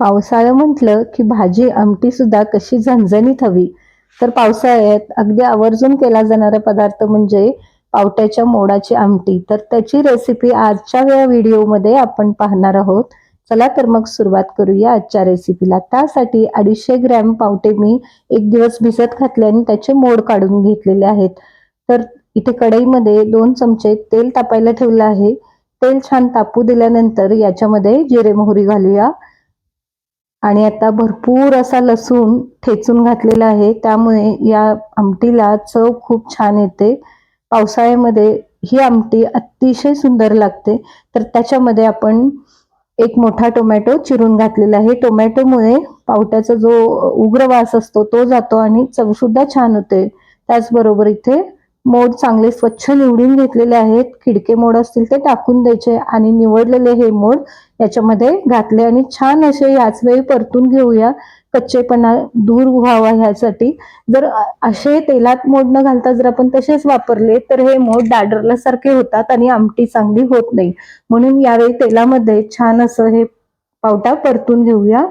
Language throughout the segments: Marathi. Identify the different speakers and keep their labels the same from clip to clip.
Speaker 1: पावसाळं म्हटलं की भाजी आमटी सुद्धा कशी झणझणीत हवी. तर पावसाळ्यात अगदी आवर्जून केला जाणारा पदार्थ म्हणजे पावट्याच्या मोडाची आमटी. तर त्याची रेसिपी आजच्या या व्हिडिओमध्ये आपण पाहणार आहोत. चला तर मग सुरुवात करूया आजच्या रेसिपीला त्यासाठी अडीचशे ग्रॅम पावटे मी एक दिवस भिजत घातले आणि त्याचे मोड काढून घेतलेले आहेत. तर इथे कढईमध्ये दोन चमचे तेल तापायला ठेवलं आहे. तेल छान तापू दिल्यानंतर याच्यामध्ये जिरे मोहरी घालूया. आणि आता भरपूर असा लसूण ठेचून घातलेला आहे. त्यामुळे या आमटीला चव खूप छान येते. पावसाळ्यामध्ये ही आमटी अतिशय सुंदर लागते. तर त्याच्यामध्ये आपण एक मोठा टोमॅटो चिरून घातलेला आहे. टोमॅटोमुळे पावट्याचा जो उग्र वास असतो तो जातो आणि चव सुद्धा छान होते. त्याचबरोबर इथे मोड चांगले स्वच्छ निवडून घेतलेले आहेत. खिडके मोड असतील ते टाकून द्यायचे आणि निवडलेले हे मोड याच्यामध्ये घातले आणि छान असे याच वेळी परतून घेऊया. कच्चेपणा दूर व्हावा ह्यासाठी. जर असे तेलात मोड न घालता जर आपण तसेच वापरले तर हे मोड डाडरल्यासारखे होतात आणि आमटी चांगली होत नाही. म्हणून यावेळी तेलामध्ये छान असं हे पावटा परतून घेऊया.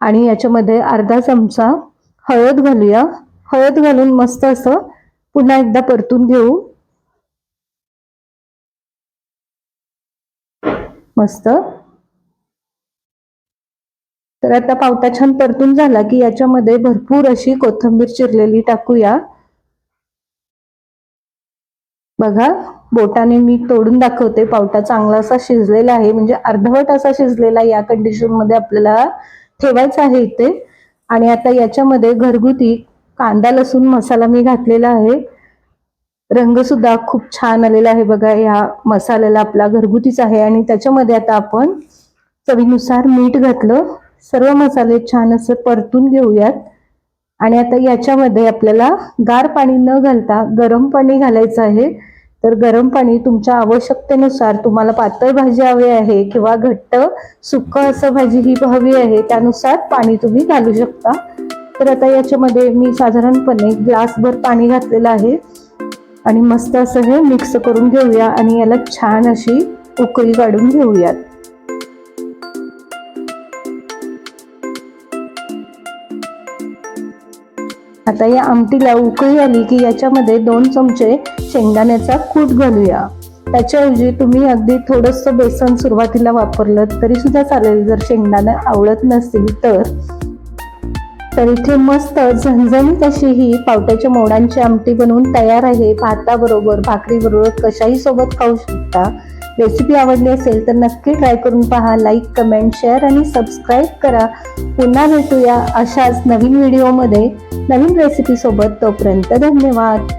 Speaker 1: आणि याच्यामध्ये अर्धा चमचा हळद घालूया. हळद घालून मस्त असं पुन्हा एकदा परतून घेऊ. मस्त. तर आता पावटा छान परतून झाला की याच्यामध्ये भरपूर अशी कोथिंबीर चिरलेली टाकूया. बघा बोटाने मी तोडून दाखवते. पावटा चांगला असा शिजलेला आहे. म्हणजे अर्धवट असा शिजलेला या कंडिशनमध्ये आपल्याला ठेवायचा आहे इथे. आणि आता याच्यामध्ये घरगुती कांदा लसूण मसाला मी घातलेला आहे. रंगसुद्धा खूप छान आलेला आहे बघा या मसाल्याला आपला घरगुतीच आहे आणि त्याच्यामध्ये आता आपण चवीनुसार मीठ घातलं. सर्व मसाले छान असं परतून घेऊयात. आणि आता याच्यामध्ये आपल्याला गार पाणी न घालता गरम पाणी घालायचं आहे. तर गरम पाणी तुमच्या आवश्यकतेनुसार तुम्हाला पातळ भाजी हवी आहे किंवा घट्ट सुक्क असं भाजी ही हवी आहे त्यानुसार पाणी तुम्ही घालू शकता. तर आता याच्यामध्ये मी साधारणपणे ग्लासभर पाणी घातलेलं आहे. आणि मस्त असं हे मिक्स करून घेऊया आणि याला छान अशी उकळी काढून घेऊयात. आता या आमटीला उकळी आली की याच्यामध्ये दोन चमचे शेंगदाण्याचा कूट घालूया. त्याच्याऐवजी तुम्ही अगदी थोडस बेसन सुरुवातीला वापरलं तरी सुद्धा चालेल. जर शेंगदाणं आवडत नसतील तर. तर इथे मस्त झणझणीत अशी ही पावट्याच्या मोडांची आमटी बनवून तयार आहे. भाताबरोबर भाकरीबरोबर कशाही सोबत खाऊ शकता. रेसिपी आवडली असेल तर नक्की ट्राय करून पहा. लाईक कमेंट शेअर आणि सबस्क्राईब करा. पुन्हा भेटूया अशाच नवीन व्हिडिओमध्ये नवीन रेसिपीसोबत तोपर्यंत धन्यवाद.